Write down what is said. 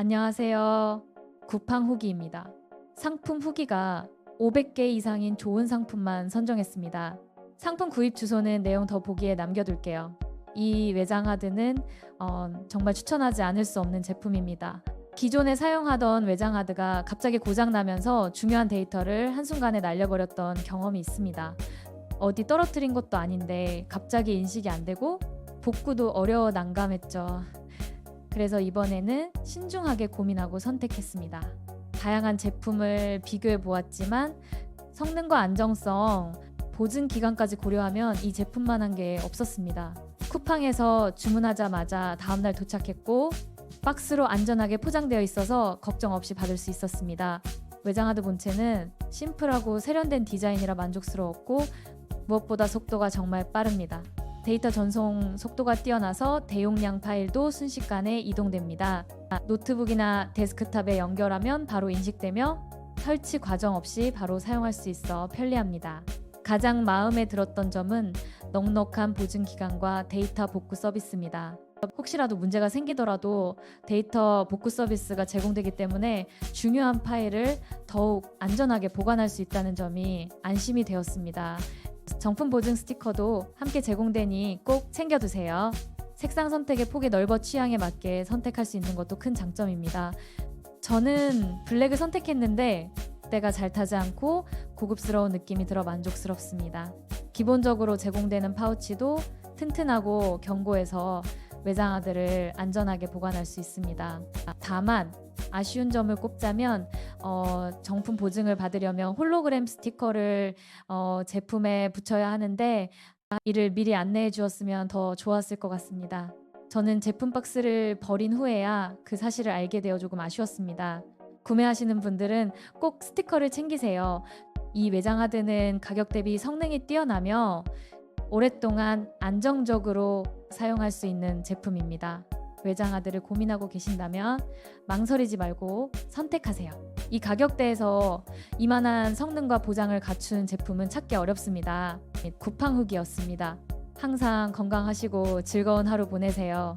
안녕하세요. 쿠팡 후기입니다. 상품 후기가 500개 이상인 좋은 상품만 선정했습니다. 상품 구입 주소는 내용 더 보기에 남겨둘게요. 이 외장하드는 어, 정말 추천하지 않을 수 없는 제품입니다. 기존에 사용하던 외장하드가 갑자기 고장나면서 중요한 데이터를 한순간에 날려버렸던 경험이 있습니다. 어디 떨어뜨린 것도 아닌데 갑자기 인식이 안 되고 복구도 어려워 난감했죠. 그래서 이번에는 신중하게 고민하고 선택했습니다. 다양한 제품을 비교해 보았지만 성능과 안정성, 보증 기간까지 고려하면 이 제품만 한 게 없었습니다. 쿠팡에서 주문하자마자 다음날 도착했고 박스로 안전하게 포장되어 있어서 걱정 없이 받을 수 있었습니다. 외장하드 본체는 심플하고 세련된 디자인이라 만족스러웠고 무엇보다 속도가 정말 빠릅니다. 데이터 전송 속도가 뛰어나서 대용량 파일도 순식간에 이동됩니다. 노트북이나 데스크탑에 연결하면 바로 인식되며 설치 과정 없이 바로 사용할 수 있어 편리합니다. 가장 마음에 들었던 점은 넉넉한 보증 기간과 데이터 복구 서비스입니다. 혹시라도 문제가 생기더라도 데이터 복구 서비스가 제공되기 때문에 중요한 파일을 더욱 안전하게 보관할 수 있다는 점이 안심이 되었습니다. 정품 보증 스티커도 함께 제공되니 꼭 챙겨두세요. 색상 선택의 폭이 넓어 취향에 맞게 선택할 수 있는 것도 큰 장점입니다. 저는 블랙을 선택했는데 때가 잘 타지 않고 고급스러운 느낌이 들어 만족스럽습니다. 기본적으로 제공되는 파우치도 튼튼하고 견고해서 외장하드를 안전하게 보관할 수 있습니다. 다만 아쉬운 점을 꼽자면 어, 정품 보증을 받으려면 홀로그램 스티커를 어, 제품에 붙여야 하는데 아, 이를 미리 안내해 주었으면 더 좋았을 것 같습니다. 저는 제품 박스를 버린 후에야 그 사실을 알게 되어 조금 아쉬웠습니다. 구매하시는 분들은 꼭 스티커를 챙기세요. 이 외장하드는 가격 대비 성능이 뛰어나며 오랫동안 안정적으로 사용할 수 있는 제품입니다. 외장하드를 고민하고 계신다면 망설이지 말고 선택하세요. 이 가격대에서 이만한 성능과 보장을 갖춘 제품은 찾기 어렵습니다. 쿠팡 후기였습니다. 항상 건강하시고 즐거운 하루 보내세요.